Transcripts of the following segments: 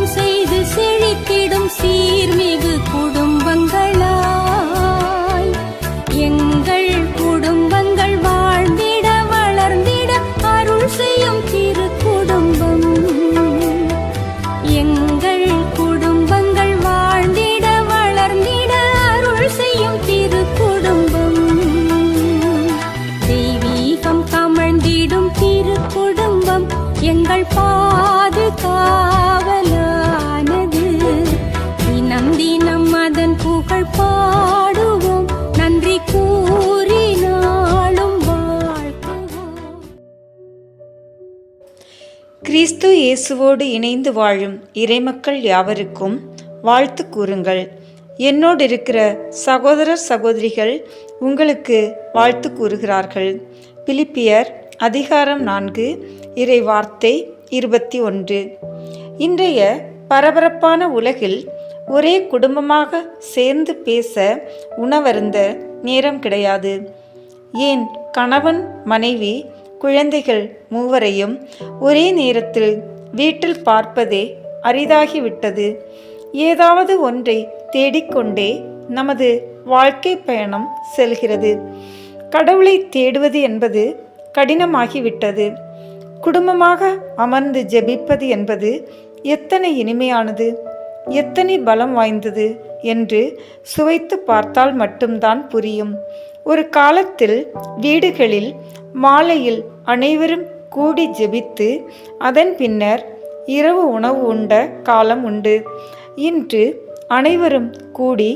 ஜெபம் செய்து செழித்திடும் சீர்மிகு குடும்பங்களாய். எங்கள் குடும்பங்கள் வாழ்ந்திட வளர்ந்திட அருள் செய்யும் திரு குடும்பம். எங்கள் குடும்பங்கள் வாழ்ந்திட வளர்ந்திட அருள் செய்யும் திரு குடும்பம். தெய்வீகம் கமழ்ந்திடும் திரு குடும்பம். எங்கள் பாதுகாவல் கிறிஸ்து இயேசுவோடு இணைந்து வாழும் இறைமக்கள் யாவருக்கும் வாழ்த்து கூறுங்கள். என்னோடு இருக்கிற சகோதரர் சகோதரிகள் உங்களுக்கு வாழ்த்து கூறுகிறார்கள். பிலிப்பியர் அதிகாரம் நான்கு இறை வார்த்தை இருபத்தி ஒன்று. இன்றைய பரபரப்பான உலகில் ஒரே குடும்பமாக சேர்ந்து பேச உணவருந்த நேரம் கிடையாது. ஏன் கணவன் மனைவி குழந்தைகள் மூவரையும் ஒரே நேரத்தில் வீட்டில் பார்ப்பதே அரிதாகிவிட்டது. ஏதாவது ஒன்றை தேடிக்கொண்டே நமது வாழ்க்கை பயணம் செல்கிறது. கடவுளை தேடுவது என்பது கடினமாகிவிட்டது. குடும்பமாக அமர்ந்து ஜெபிப்பது என்பது எத்தனை இனிமையானது எத்தனை பலம் வாய்ந்தது என்று சுவைத்து பார்த்தால் மட்டும்தான் புரியும். ஒரு காலத்தில் வீடுகளில் மாலையில் அனைவரும் கூடி ஜெபித்து அதன் பின்னர் இரவு உணவு உண்ட காலம் உண்டு. இன்று அனைவரும் கூடி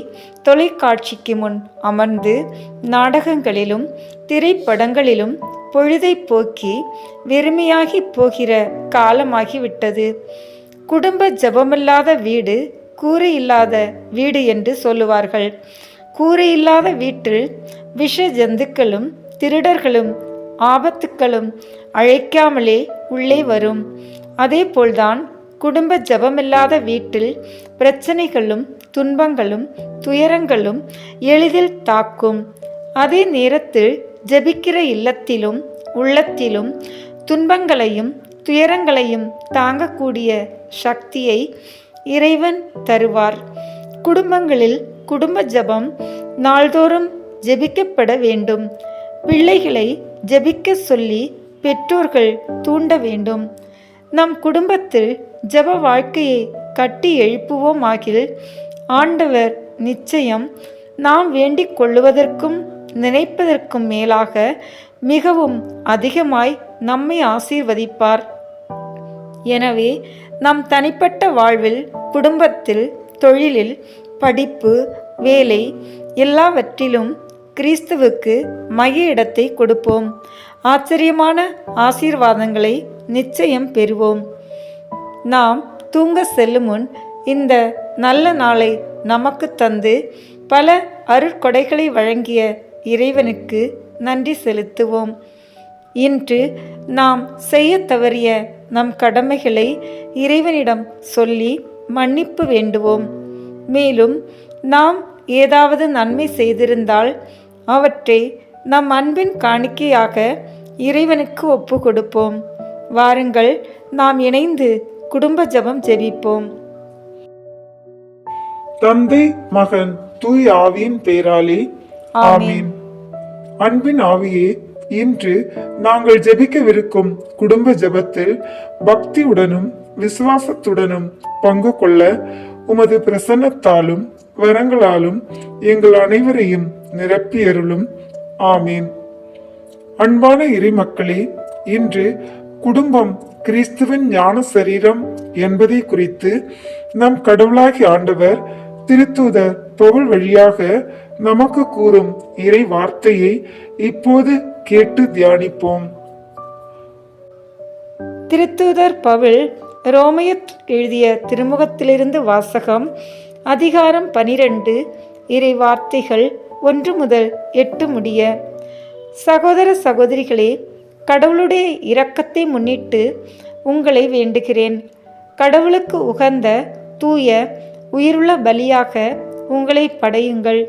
தொலைக்காட்சிக்கு முன் அமர்ந்து நாடகங்களிலும் திரைப்படங்களிலும் பொழுதை போக்கி வெறுமையாகி போகிற காலமாகிவிட்டது. குடும்ப ஜபமில்லாத வீடு கூரை இல்லாத வீடு என்று சொல்லுவார்கள். கூரை இல்லாத வீட்டில் விஷ ஜந்துக்களும் திருடர்களும் ஆபத்துக்களும் அழைக்காமலே உள்ளே வரும். அதேபோல்தான் குடும்ப ஜபமில்லாத வீட்டில் பிரச்சனைகளும் துன்பங்களும் துயரங்களும் எளிதில் தாக்கும். அதே நேரத்தில் ஜெபிக்கிற இல்லத்திலும் உள்ளத்திலும் துன்பங்களையும் துயரங்களையும் தாங்கக்கூடிய சக்தியை இறைவன் தருவார். குடும்பங்களில் குடும்ப ஜபம் நாள்தோறும் ஜெபிக்கப்பட வேண்டும். பிள்ளைகளை ஜெபிக்க சொல்லி பெற்றோர்கள் தூண்ட வேண்டும். நம் குடும்பத்தில் ஜெப வாழ்க்கையை கட்டி எழுப்புவோம் ஆகில் ஆண்டவர் நிச்சயம் நாம் வேண்டிக் கொள்ளுவதற்கும் நினைப்பதற்கும் மேலாக மிகவும் அதிகமாய் நம்மை ஆசீர்வதிப்பார். எனவே நம் தனிப்பட்ட வாழ்வில் குடும்பத்தில் தொழிலில் படிப்பு வேலை எல்லாவற்றிலும் கிறிஸ்துவுக்கு மைய இடத்தை கொடுப்போம். ஆச்சரியமான ஆசீர்வாதங்களை நிச்சயம் பெறுவோம். நாம் தூங்க செல்லும் முன் இந்த நல்ல நாளை நமக்கு தந்து பல அருட்கொடைகளை வழங்கிய இறைவனுக்கு நன்றி செலுத்துவோம். இன்று நாம் செய்ய தவறிய நம் கடமைகளை இறைவனிடம் சொல்லி மன்னிப்பு வேண்டுவோம். மேலும் நாம் ஏதாவது நன்மை செய்திருந்தால் அவற்றை நம் அன்பின் காணிக்கையாக இறைவனுக்கு ஒப்பு கொடுப்போம் வாருங்கள் நாம் இணைந்து குடும்ப ஜெபம் ஜெபிப்போம். தந்தை மகன் தூய் ஆவியின் பேராலே. ஆமீன். அன்பின் ஆவியே இன்று நாங்கள் ஜெபிக்கவிருக்கும் குடும்ப ஜெபத்தில் பக்தியுடனும் விசுவாசத்துடனும் பங்கு கொள்ள உமது பிரசன்னத்தாலும் வரங்களாலும் எங்கள் அனைவரையும் நிரப்பியருளும் ஆமீன். அன்பான இறைமக்களே இன்று குடும்பம் கிறிஸ்துவின் ஞான சரீரம் என்பதை குறித்து நம் கடவுளாகி ஆண்டவர் திருத்தூதர் பவுல் வழியாக நமக்கு கூறும் இறை வார்த்தையை இப்போது கேட்டு தியானிப்போம். திருத்தூதர் பவுல் ரோமையத் எழுதிய திருமுகத்திலிருந்து வாசகம் அதிகாரம் பனிரெண்டு இறை வார்த்தைகள் ஒன்று முதல் எட்டு முடிய. சகோதர சகோதரிகளே கடவுளுடைய இரக்கத்தை முன்னிட்டு உங்களை வேண்டுகிறேன். கடவுளுக்கு உகந்த தூய உயிருள்ள பலியாக உங்களை படையுங்கள்.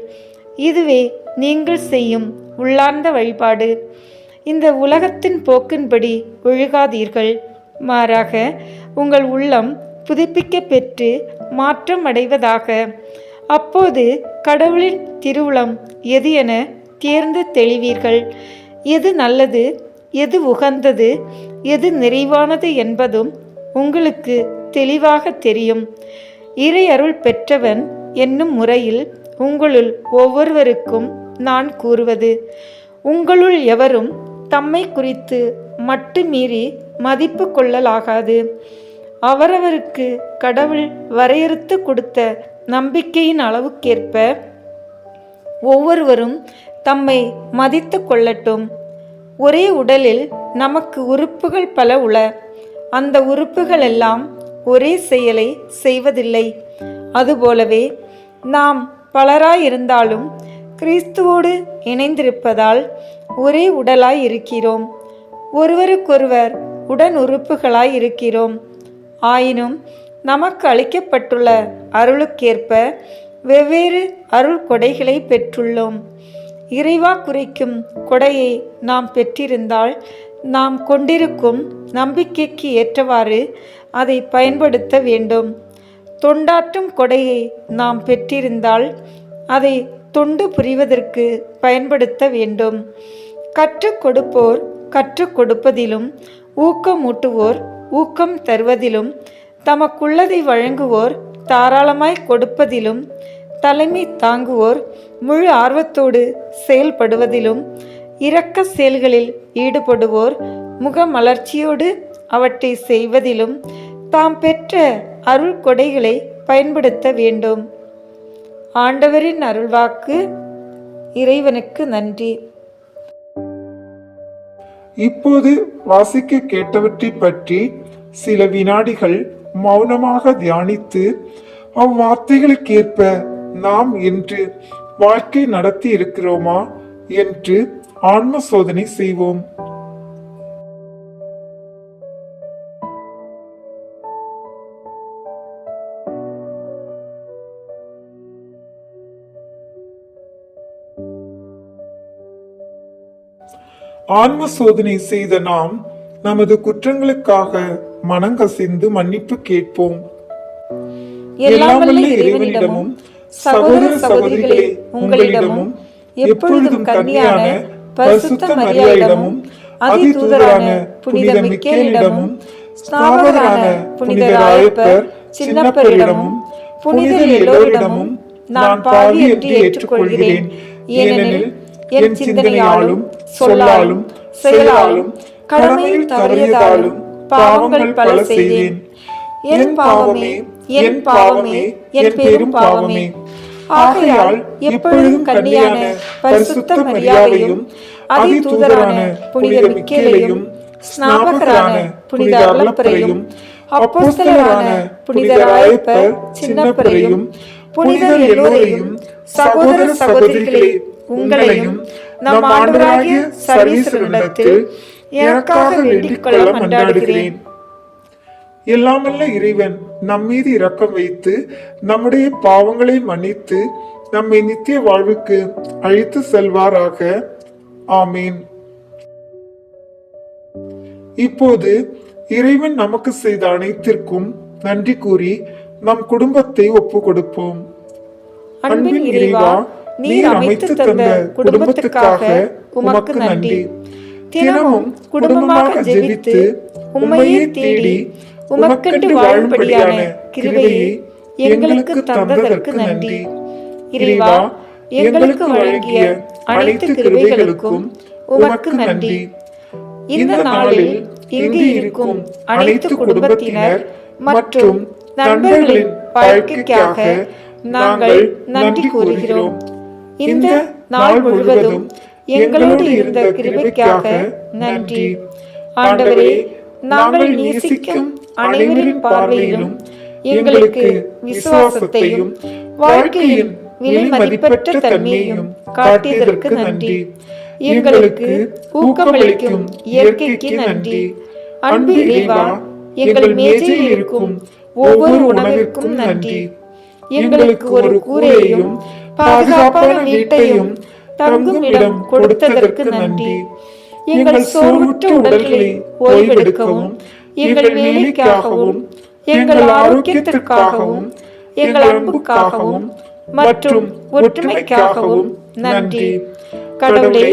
இதுவே நீங்கள் செய்யும் உள்ளார்ந்த வழிபாடு. இந்த உலகத்தின் போக்கின்படி ஒழுகாதீர்கள். மாறாக உங்கள் உள்ளம் புதுப்பிக்க பெற்று மாற்றம் அடைவதாக அப்போது கடவுளின் திருவுளம் எது என தேர்ந்து தெளிவீர்கள். எது நல்லது எது உகந்தது எது நிறைவானது என்பதும் உங்களுக்கு தெளிவாக தெரியும். இறை அருள் பெற்றவன் என்னும் முறையில் உங்களுள் ஒவ்வொருவருக்கும் நான் கூறுவது உங்களுள் எவரும் தம்மை குறித்து மட்டுமீறி மதிப்பு கொள்ளலாகாது. அவரவருக்கு கடவுள் வரையறுத்து கொடுத்த நம்பிக்கையின் அளவுக்கேற்ப ஒவ்வொருவரும் தம்மை மதித்து கொள்ளட்டும். ஒரே உடலில் நமக்கு உறுப்புகள் பல உள அந்த உறுப்புகள் எல்லாம் ஒரே செயலை செய்வதில்லை. அதுபோலவே நாம் பலராயிருந்தாலும் கிறிஸ்துவோடு இணைந்திருப்பதால் ஒரே உடலாய் இருக்கிறோம் ஒருவருக்கொருவர் உடன் உறுப்புகளாய் இருக்கிறோம் ஆயினும் நமக்கு அளிக்கப்பட்டுள்ள அருளுக்கேற்ப வெவ்வேறு அருள் கொடைகளை பெற்றுள்ளோம். இறைவா குறைக்கும் கொடையை நாம் பெற்றிருந்தால் நாம் கொண்டிருக்கும் நம்பிக்கைக்கு ஏற்றவாறு அதை பயன்படுத்த வேண்டும். தொண்டாற்றும் கொடையை நாம் பெற்றிருந்தால் அதை தொண்டு புரிவதற்கு பயன்படுத்த வேண்டும். கற்றுக் கொடுப்போர் கற்றுக் கொடுப்பதிலும் ஊக்கமூட்டுவோர் ஊக்கம் தருவதிலும் தமக்குள்ளதை வழங்குவோர் தாராளமாய் கொடுப்பதிலும் தலைமை தாங்குவோர் முழு ஆர்வத்தோடு செயல்படுவதிலும் இரக்க செயல்களில் ஈடுபடுவோர் முகமலர்ச்சியோடு அவற்றை செய்வதிலும் தாம் பெற்ற அருள் கொடைகளை பயன்படுத்த வேண்டும். ஆண்டவரின் அருள்வாக்கு இறைவனுக்கு நன்றி. இப்போது வாசிக்க கேட்டவற்றை பற்றி சில வினாடிகள் மௌனமாக தியானித்து அவ்வார்த்தைகளுக்கேற்ப நாம் என்று வாழ்க்கை நடத்தி இருக்கிறோமா என்று ஆன்ம சோதனை செய்வோம். ஆன்ம சோதனை செய்த நாம் நமது குற்றங்களுக்காக மனங்கசிந்து மன்னிப்பு கேட்போம். இறைவனிடமும் சகோதர சகோதரிகளே உங்களிடமும் எப்பொழுதும் கன்னியான பரிசுத்த மரியாயிடமும் அதி தூதரான புனித மிக்கேலிடமும் ஸ்நாபகரான புனித ராயப்பர் சின்னப்பரிடமும் புனிதர் எல்லோரிடமும் நான் பாவி என்று ஏற்றுக்கொள்கிறேன். ஏனெனில் என் சிந்தனையாலும் சொல்லாலும் செயலாலும் கடமையில் தவறியதாலும் பாவங்கள் பல செய்தேன். என் பாவமே என் பாவமே என் பெரும் பாவமே. ஆகையால் எப்பொழுதும் கன்னியான பரிசுத்த மரியாதையும் அதி தூதரான புனித மிக்கேலையும் ஸ்நாபகரான புனித அருளப்பரையும் அப்போஸ்தலரான புனித ராயப்பர் சின்னப்பரையும் புனிதர் எல்லோரையும் சகோதர சகோதரிகளே உங்களையும் நம் ஆண்டவராகிய சர்வீஸ்வரனிடத்தில் எனக்காக வேண்டிக் கொள்ள மன்றாடுகிறேன் எல்லாமல்ல இறைவன் நம்மீது இரக்கம் வைத்து நம்முடைய பாவங்களை மன்னித்து நம்மை நித்திய வாழ்வுக்கு அழைத்து செல்வாராக. ஆமீன். இப்போது இறைவன் நமக்கு செய்த அனைத்திற்கும் நன்றி கூறி நம் குடும்பத்தை ஒப்பு கொடுப்போம். அன்பின் இறைவா நீர் அமைத்து தந்த குடும்பத்துக்காக உமக்கு நன்றி. தினமும் குடும்பமாக ஜெபித்து உம்மையே தேடி உமக்கென்று வாழும்படியான கிருபையை எங்களுக்கு தந்ததற்கு நன்றி. இறைவா எங்களுக்கு வழங்கிய அனைத்து கிருபைகளுக்கும் உமக்கு நன்றி. இந்த நாளில் இங்கு இருக்கும் அனைத்து குடும்பத்தினர் மற்றும் நண்பர்களின் வாழ்க்கைக்காக நாங்கள் நன்றி கூறுகிறோம். இந்த நாள் முழுவதும் எங்களோடு இருந்த கிருபைக்காக நன்றி. ஆண்டவரே நாங்கள் நேசிக்கும் அனைவரின் பார்வையிலும் எங்களுக்கு விசுவாசத்தையும் வாழ்க்கையின் விலை மதிப்பற்ற தன்மையையும் காட்டியதற்கு நன்றி. எங்களுக்கு ஊக்கமளிக்கும் இயற்கைக்கு நன்றி. அன்பு இறைவா எங்கள் மேஜையில் இருக்கும் ஒவ்வொரு உணவிற்கும் நன்றி. எங்களுக்கு ஒரு கூரையையும் பாதுகாப்பான வீட்டையும் தங்கும் இடம் கொடுத்ததற்கு நன்றி. எங்கள் சோர்வுற்ற உடல்களை ஓய்வெடுக்கவும் எங்கள் வேலைக்காகவும் எங்கள் ஆரோக்கியத்திற்காகவும் எங்கள் அன்புக்காகவும் மற்றும் ஒற்றுமைக்காகவும் நன்றி. கடவுளே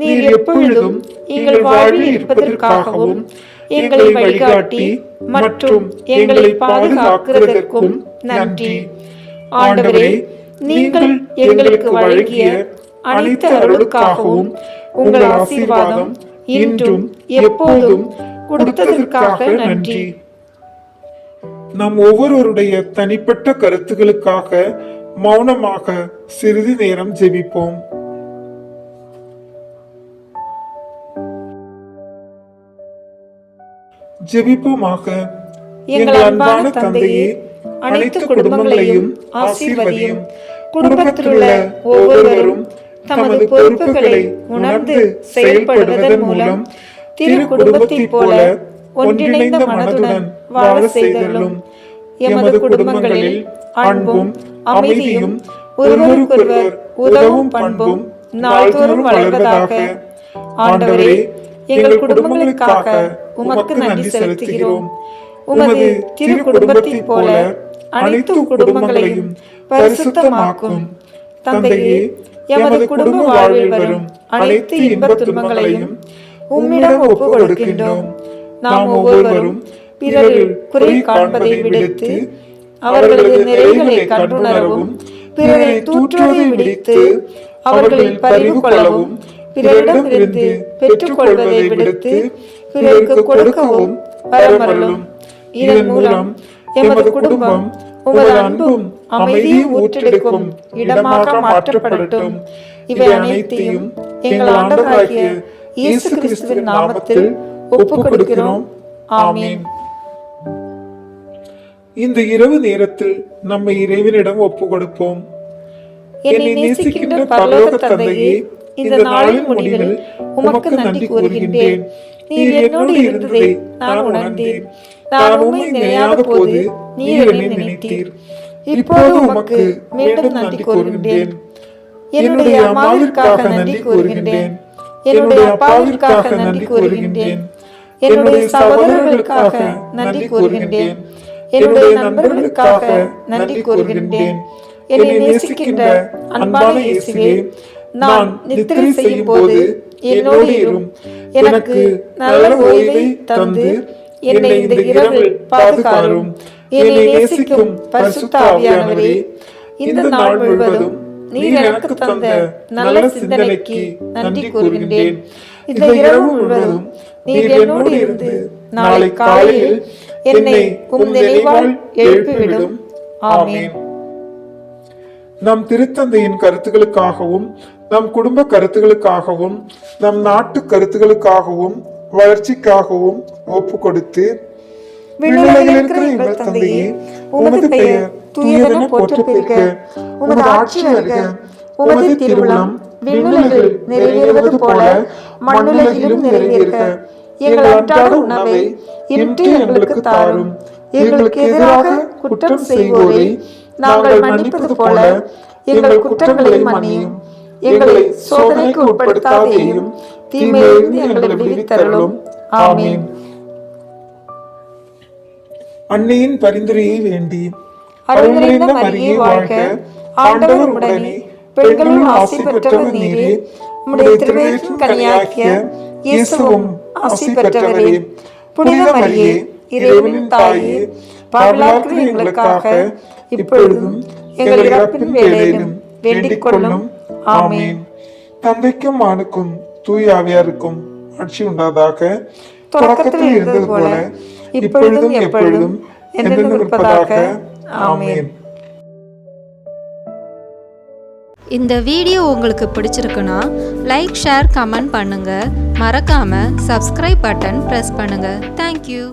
நீர் எப்பொழுதும் எங்கள் வாழ்வில் இருப்பதற்காகவும் எங்களை வழிகாட்டி மற்றும் எங்களை பாதுகாக்கிறதற்கும் நன்றி. ஆண்டவரே நீங்கள் எங்களுக்கு வழங்கிய அனைத்து அருளுக்காகவும் உங்கள் ஆசீர்வாதம் இன்றும் எப்போதும் கொடுத்ததற்காக நன்றி. நம் ஒவ்வொருவருடைய தனிப்பட்ட கருத்துகளுக்காக மௌனமாக சிறிது நேரம் ஜெபிப்போம். ஜெபிப்போமாக. எங்கள் அன்பான தந்தையே அனைத்து குடும்பங்களையும் ஆசீர்வதியும். குடும்பத்திலுள்ள ஒவ்வொருவரும் தமது பொறுப்புகளை உணர்ந்து செயல்படுவதன் மூலம் திரு குடும்பத்தைப் போல ஒன்றிணைந்த மனதுடன் வாழ செய்தருளும். எமது குடும்பங்களில் அன்பும் அமைதியும் ஒருவருக்கொருவர் உதவும் பண்பும் நாள்தோறும் வளர்வதாக. ஆண்டவரே எங்கள் குடும்பங்களுக்காக உமக்கு நன்றி செலுத்துகிறோம். உமது திரு குடும்பத்தைப் போல அனைத்து குடும்பங்களையும் பரிசுத்தமாக்கும். தந்தையே எமது குடும்ப வாழ்வில் வரும் அனைத்து இன்பத் துன்பங்களையும் உம்மிடம் ஒப்புக் கொடுக்கின்றோம். நாம் ஒவ்வொருவரும் பிறரில் குறை காண்பதை விடுத்து அவர்களது நிறைகளை கண்டுணரவும் பிறரை தூற்றுவதை விடுத்து அவர்களில் பரிவு கொள்ளவும் பிறரிடமிருந்து பெற்றுக்கொள்வதை விடுத்து பிறருக்கு கொடுக்கவும் வரமருளும். இதன் மூலம் எமது குடும்பம் உமது அன்பும் அமைதியும் ஊற்றெடுக்கும் இடமாக மாற்றப்படட்டும். இவை அனைத்தையும் எங்கள் ஆண்டவராகிய இயேசு கிறிஸ்துவின் நாமத்தில் ஒப்புக் கொடுக்கிறோம். ஆமென். இந்த இரவு நேரத்தில் நம்மை இறைவனிடம் ஒப்பு கொடுப்போம். என்னை நேசிக்கின்ற பரலோக தந்தையே இந்த நாளின் முடிவில் உமக்கு நன்றி கூறுகின்றேன். நீர் என்னோடு இருந்ததை நான் உணர்ந்தேன். நான் உம்மை நினையாத போது நீர் என்னை நினைத்தீர். இப்போது உமக்கு மீண்டும் நன்றி கூறுகின்றேன். என்னுடைய அம்மாவிற்காக நன்றி கூறுகின்றேன். என்னுடைய அப்பாவிற்காக நன்றி கூறுகின்றேன். என்னுடைய சகோதரர்களுக்காக நன்றி கூறுகின்றேன். என்னுடைய நண்பர்களுக்காக நன்றி கூறுகின்றேன். என்னை நேசிக்கின்ற அன்பான இயேசுவே நான் நித்திரை செய்யும் போது என்னோடு இரும். எனக்கு நல்ல ஓய்வை தந்து என்னை இந்த இரவில் பாதுகாரும். என்னை நேசிக்கும் பரிசுத்த ஆவியானவரே இந்த நாள் முழுவதும் நீர் எனக்கு தந்த நல்ல சிந்தனைக்கு நன்றி கூறுகின்றேன். இந்த இரவு முழுவதும் நீர் என்னோடு இருந்து நாளை காலையில் என்னை உம் நினைவால் எழுப்பிவிடும். ஆமென். நம் திருத்தந்தையின் கருத்துகளுக்காகவும் நம் குடும்ப கருத்துகளுக்காகவும் நம் நாட்டு கருத்துகளுக்காகவும் வளர்ச்சிக்காகவும் ஒப்பு கொடுத்து விண்ணுலகில் இருக்கிற எங்கள் தந்தையே உமது பெயர் தூயதென போற்றப் பெறுக உமது ஆட்சி வருக உமது திருவுளம் விண்ணுலகில் நிறைவேறுவது போல மண்ணுலகிலும் நிறைவேறுக. எங்கள் அன்றாட உணவை இன்று எங்களுக்கு தாரும். எங்களுக்கு எதிராக குற்றம் செய்வோரை நாங்கள் மன்னிப்பது போல எங்கள் குற்றங்களை மன்னியும். எங்களை சோதனைக்கு உட்படுத்தாதேயும் தீமையிலிருந்து எங்களை விடுவித்தருளும். ஆமென். அன்னையின் பரிந்துரையை வேண்டி அருள் நிறைந்த மரியே வாழ்க. ஆண்டவர் உடனே பெண்களுள் ஆசி பெற்றவர் நீரே. உம்முடைய திருவயிற்றின் கனியாகிய இயேசுவும் ஆசி பெற்றவரே. புனித மரியே இறைவனின் தாயே பாவலாக்கிற எங்களுக்காக இப்பொழுதும் எங்கள் இறப்பின் வேளையிலும் வேண்டிக் கொள்ளும் ஆமென். தந்தைக்கும் மானுக்கும் தூய ஆவியாருக்கும் ஆட்சி உண்டாதாக தொடக்கத்தில் இருந்தது போல இப்பொழுதும் எப்பொழுதும் என்றென்றும் இருப்பதாக ஆமென். இந்த வீடியோ உங்களுக்கு பிடிச்சிருக்குன்னா லைக் ஷேர் கமெண்ட் பண்ணுங்கள் மறக்காமல் சப்ஸ்கிரைப் பட்டன் ப்ரெஸ் பண்ணுங்கள் தேங்க்யூ